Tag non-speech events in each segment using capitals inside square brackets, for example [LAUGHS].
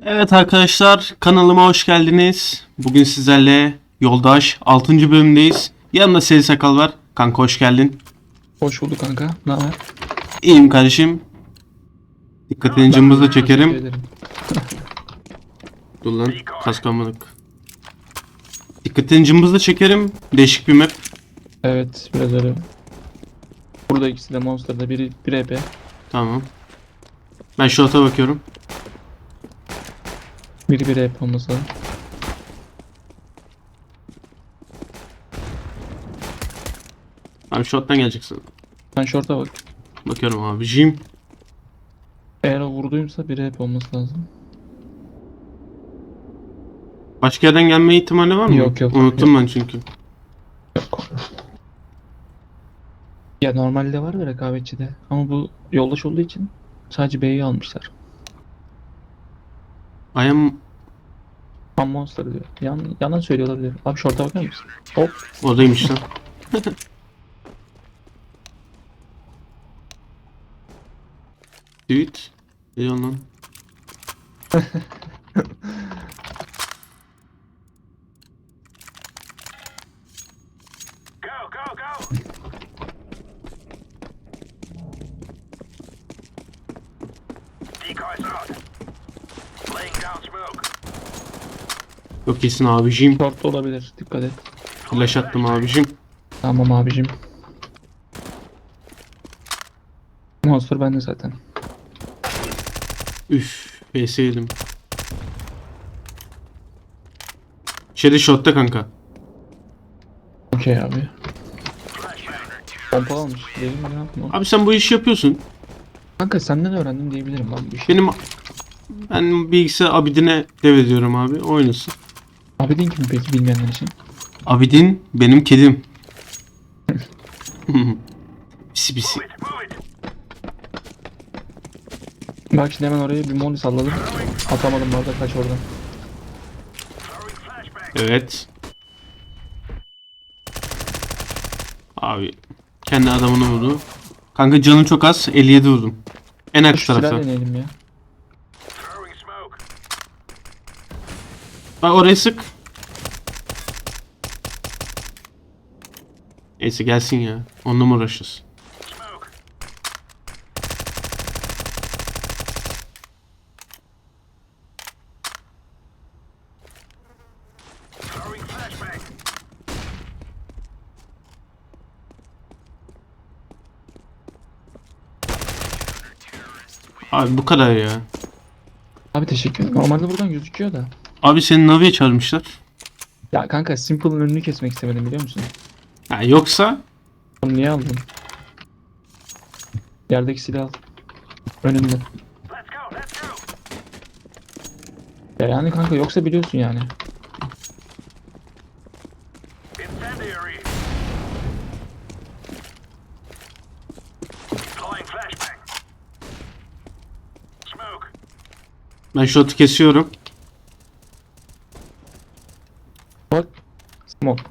Evet arkadaşlar kanalıma hoş geldiniz. Bugün sizlerle Yoldaş 6. bölümdeyiz. Yanımda Seri Sakal var. Kanka hoş geldin. Hoş bulduk kanka. Ne haber? İyiyim kardeşim. Dikkatini cımbızla Teşekkür çekerim. [LAUGHS] Dur lan kaskamadık. Dikkatini cımbızla çekerim. Değişik bir map. Evet biraz öyle. Burada ikisi de Monster'da biri bir EP. Tamam. Ben short'a bakıyorum. Bir EP olması lazım. Abi short'tan geleceksin. Ben short'a bak. Bakıyorum abi. Jim. Eğer vurduysa bir EP olması lazım. Başka yerden gelme ihtimali var mı? Yok, yok, Unuttum ben çünkü. Yok. Ya normalde var da rekabetçide. Ama bu yoldaş olduğu için sadece B'yi almışlar. I am... Tam Monster diyor. Yan, yalan söylüyor olabilir. Abi short'a bakar mısın? Hop. Oradaymış lan. [LAUGHS] Tweet. Ne diyorsun lan? Go, go, go! Decoys out. Yok kesin abicim. Short'ta olabilir. Dikkat et. Flash attım abicim. Tamam abicim. Monster bende zaten. Üf. PS yedim. Şeyde shotta kanka. Okey abi. Pompa almış. Değil mi ya? Abi sen bu işi yapıyorsun. Kanka senden öğrendim diyebilirim ben bu işi. Benim ben bilgisayar Abidin'e devrediyorum abi. Oynasın. Abidin kim peki bilmeyenler için? Abidin benim kedim. [LAUGHS] pisi pisi. Bak şimdi hemen oraya bir moni salladım. Atamadım bu arada kaç oradan. Evet. Abi kendi adamını vurdu. Kanka canım çok az. 57 vurdum. En arka tarafta. deneyelim ya. Throwing smoke. Bak oraya sık. Neyse gelsin ya. Onunla mı uğraşacağız? Abi bu kadar ya. Abi teşekkür ederim. Normalde buradan gözüküyor da. Abi seni Navi'ye çağırmışlar. Ya kanka Simple'ın önünü kesmek istemedim biliyor musun? Ha, yoksa Onu niye aldın? Yerdeki silah al. Önümde. Ya yani kanka yoksa biliyorsun yani. Ben shot'u kesiyorum. Bak. Smoke.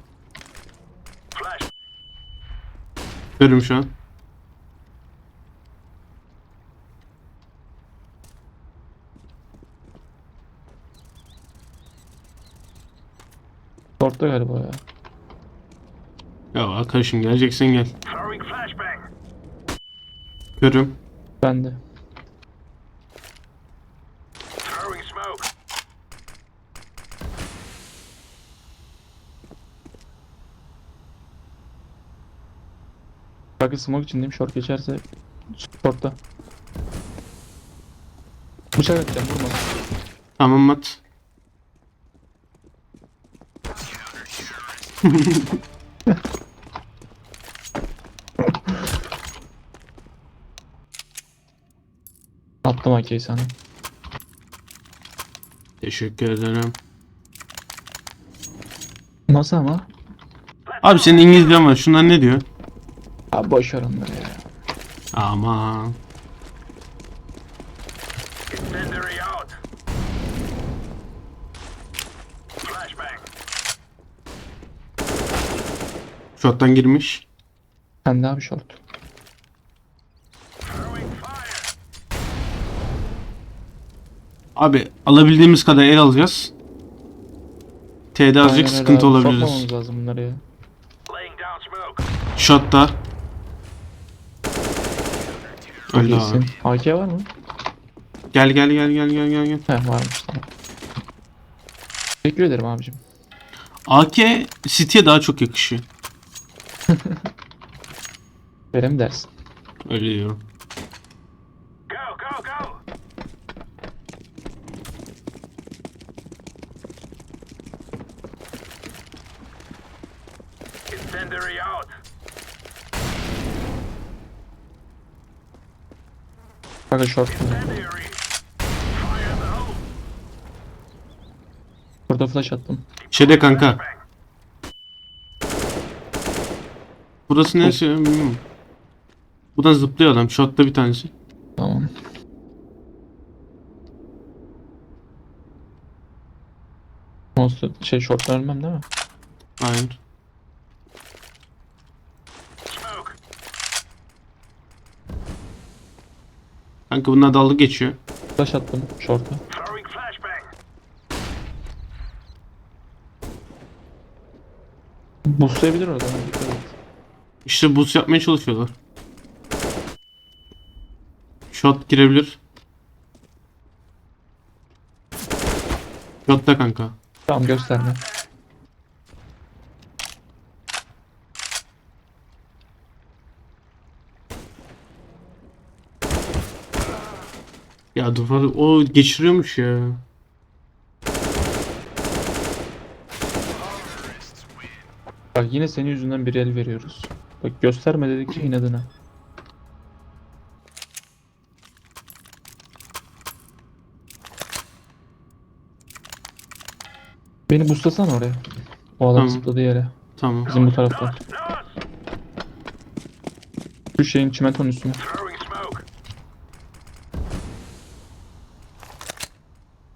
Flash. Görüyorum şu an. Short'ta galiba ya. Ya arkadaşım geleceksen gel. Throwing flashbang. Görüyorum. Bende. Throwing smoke. Bakın smoke içindeyim. Short geçerse short'ta. Bıçak atacağım vurma. Tamam at. [LAUGHS] Attım AK'yi sana. Teşekkür ederim. Nasıl ama? Abi senin İngilizcen var. Şunlar ne diyor? Abi boş ver onları ya. Aman. Incendiary out. Flashbang. Shot'tan girmiş. Sen de abi short. Throwing fire. Abi alabildiğimiz kadar el alacağız. T'de azıcık Aynen öyle sıkıntı abi, olabiliriz. Sokmamamız lazım bunları ya. Laying down smoke. Shot'ta. Öldü abi. AK var mı? Gel gel gel gel gel gel gel. He varmış tamam. Teşekkür ederim abicim. AK City'ye daha çok yakışıyor. [LAUGHS] Verem dersin. Öyle diyorum. Go, go, go! Incendiary out. Kanka short. Burada flash attım. Şeyde kanka. Burası neresi ya bilmiyorum. Buradan zıplıyor adam. Shot'ta bir tanesi. Tamam. Monster şey short'tan ölmem değil mi? Hayır. Kanka bunlar dalga geçiyor. Flash attım short'a. Boostlayabilir orada. ha, Dikkat et. İşte boost yapmaya çalışıyorlar. Shot girebilir. Shot da kanka. Tamam gösterme. Ya dur o geçiriyormuş ya. Bak yine senin yüzünden bir el veriyoruz. Bak gösterme dedikçe inadına. Beni boostlasana oraya. O adam Tamam. zıpladığı yere. Tamam. Bizim bu tarafta. Şu şeyin çimentonun üstüne. Throwing smoke.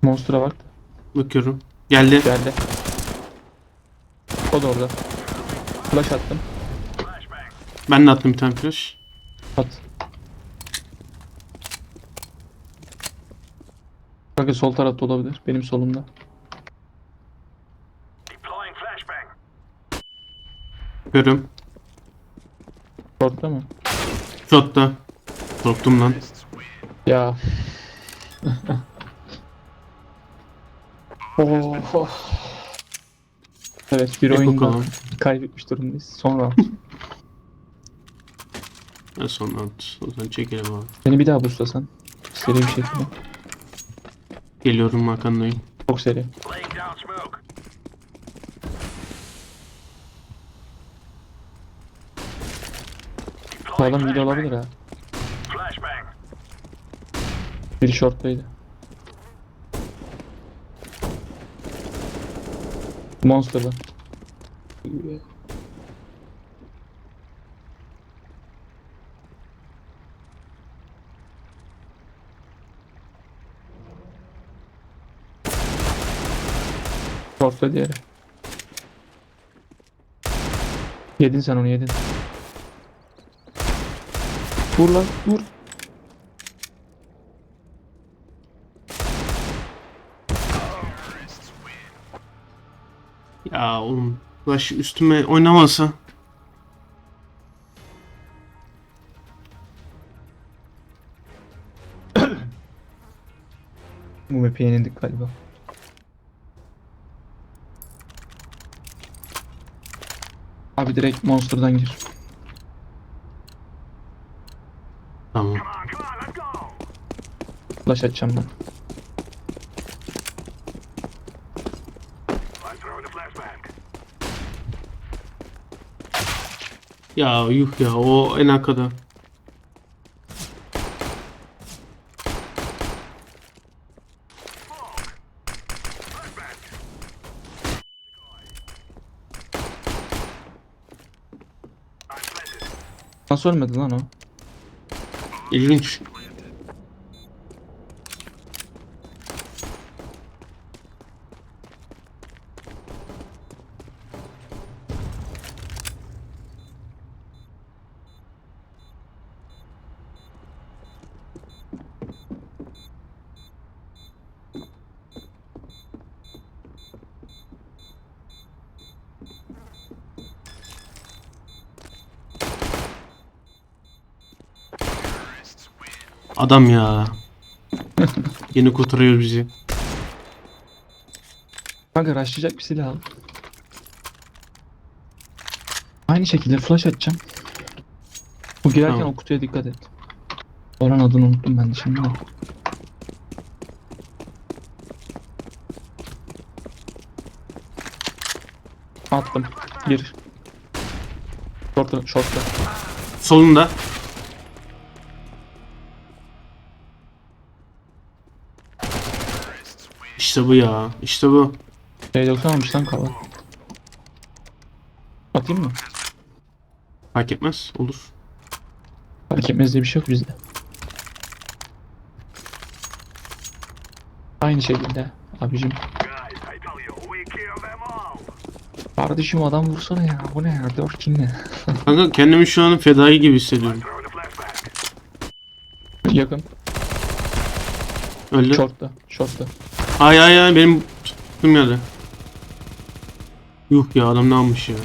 Monster'a bak. Bakıyorum. Geldi. Geldi. O da orada. Flash attım. Ben de attım bir tane flash. At. Kanka sol tarafta olabilir. Benim solumda. Görüyorum. Short'ta mı? Shot'ta. Korktum lan. Ya. Oh. Evet bir Tek oyunda bakalım. kaybetmiş durumdayız. Sonra En son at. [LAUGHS] O zaman çekelim abi. beni bir daha boostlasan. Seri bir şekilde. Geliyorum arkandayım. Çok seri. Laying down smoke. Bu adam video olabilir ha. Flashbang. Biri short'taydı. Monster'da. Short'ta diğeri. Yedin sen onu yedin. Vur lan vur. Oğlum. Flash üstüme oynamasa. [COUGHS] Bu map'e yenildik galiba. Abi direkt Monster'dan gir. Tamam. Flash açacağım ben. I'm throwing the flashbang. Ya yuh ya o en arkada. Nasıl ölmedi lan o? İlginç. Adam ya. Yeni kurtarıyor bizi. Kanka rushlayacak bir silah al. Aynı şekilde flash atacağım. Bu girerken Tamam. o kutuya dikkat et. Oranın adını unuttum ben de şimdi de. Attım. Gir. Short'ta, short'ta. Solunda. İşte bu ya. İşte bu. P90 almış lan kalan. Atayım mı? Fark etmez. Olur. Fark etmez diye bir şey yok bizde. Aynı şekilde abicim. Kardeşim adam vursana ya. Bu ne ya? 4 kill ne? [LAUGHS] Kanka kendimi şu an fedai gibi hissediyorum. Yakın. Öldü. Short'ta. Short'ta. Ay ay ay benim tuttum yerde. Yuh ya adam ne yapmış ya.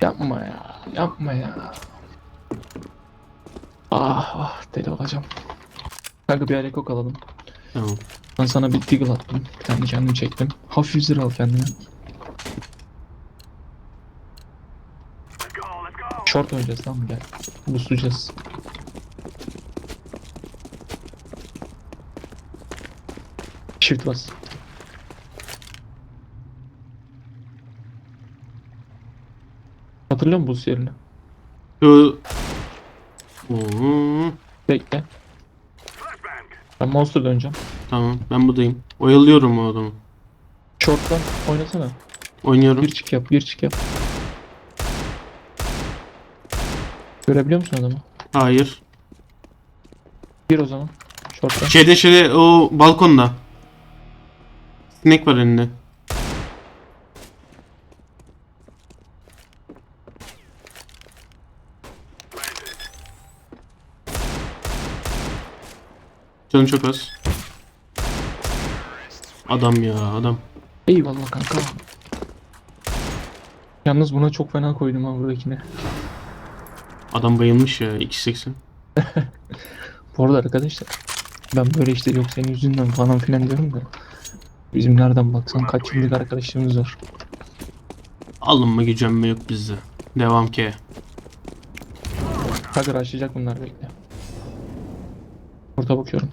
Yapma ya. Yapma ya. Ah ah deli olacağım. Kanka bir aleko alalım. Tamam. Ben sana bir deagle attım. Bir tane kendim çektim. Hafif zırh al kendine. Short oynayacağız tamam? Gel. Boostlayacağız. Shift bas. Hatırlıyor musun boost yerini? Şu... Oo, Bekle. Ben monster döneceğim. tamam ben buradayım. Oyalıyorum o adamı. Short'tan oynasana. Oynuyorum. Bir çık yap, bir çık yap. Görebiliyor musun adamı? Hayır. Bir o zaman. Short'tan. Şeyde şeyde o balkonda. Sinek var elinde. Canı çok az. Adam ya adam. Eyvallah kanka. Yalnız buna çok fena koydum ha buradakine. Adam bayılmış ya 2.80. [LAUGHS] Bu arada arkadaşlar ben böyle işte yok senin yüzünden falan filan diyorum da bizim nereden baksan kaç yıllık arkadaşlığımız var. Alınma gücenme yok bizde. Devam ki. Hadi başlayacak bunlar bekle. Orta bakıyorum.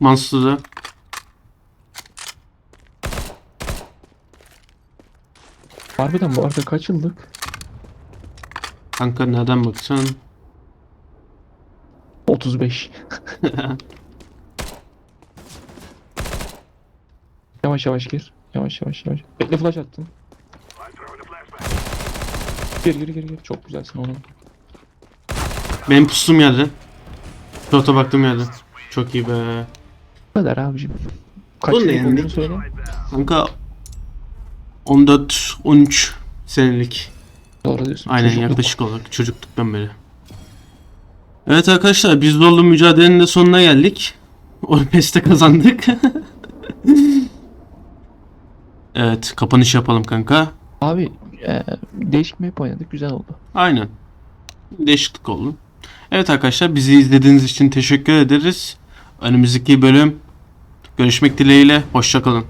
Mansız'da. Harbiden bu arada kaç yıllık? Kanka nereden baksan 35. [LAUGHS] yavaş yavaş gir. Yavaş yavaş yavaş. Bekle flash attım. Gir gir gir gir. Çok güzelsin oğlum. benim pustum yerde. Pilota baktığım yerde. Çok iyi be. Bu kadar abicim. Kaç Bu ne yıllık yani? olduğunu söyle. Kanka 14 13 senelik. Doğru diyorsun. Aynen Çocukluk. yaklaşık olarak çocukluktan beri. Evet arkadaşlar biz zorlu mücadelenin de sonuna geldik. [LAUGHS] Orpes'te kazandık. [LAUGHS] evet kapanış yapalım kanka. Abi e, değişik map oynadık. Güzel oldu. Aynen. Değişiklik oldu. Evet arkadaşlar bizi izlediğiniz için teşekkür ederiz. Önümüzdeki bölüm görüşmek dileğiyle. Hoşçakalın.